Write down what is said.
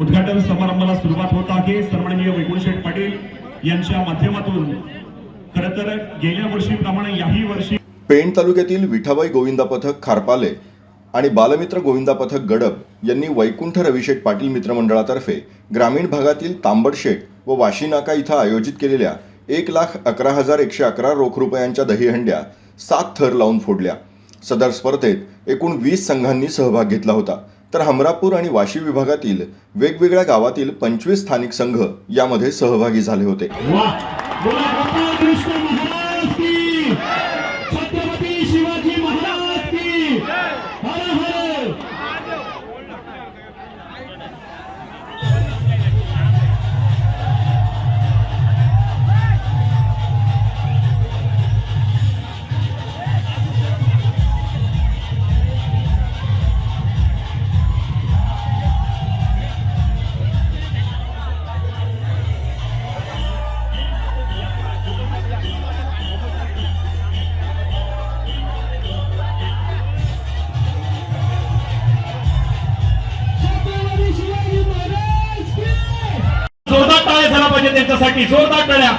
उद्घाटन समारंभाला सुरुवात होत आहे. सन्माननीय वैकुंठशेठ पाटील यांच्या माध्यमातून. खर तर गेल्या वर्षीप्रमाणे याही वर्षी पेण तालुक्यातील विठाबाई गोविंदा पथक खारपाले आणि बालमित्र गोविंदा पथक गडप यांनी वैकुंठ रविशेठ पाटील मित्रमंडळातर्फे ग्रामीण भागातील तांबडशेठ व वाशीनाका इथं आयोजित केलेल्या एक लाख अकरा हजार एकशे अकरा रोख रुपयांच्या दहीहंड्या सात थर लावून फोडल्या. सदर स्पर्धेत एकूण वीस संघांनी सहभाग घेतला होता. तर हमरापूर आणि वाशी विभागातील वेगवेगळ्या गावातील पंचवीस स्थानिक संघ यामध्ये सहभागी झाले होते. त्यांच्यासाठी जोरदार टाळ्या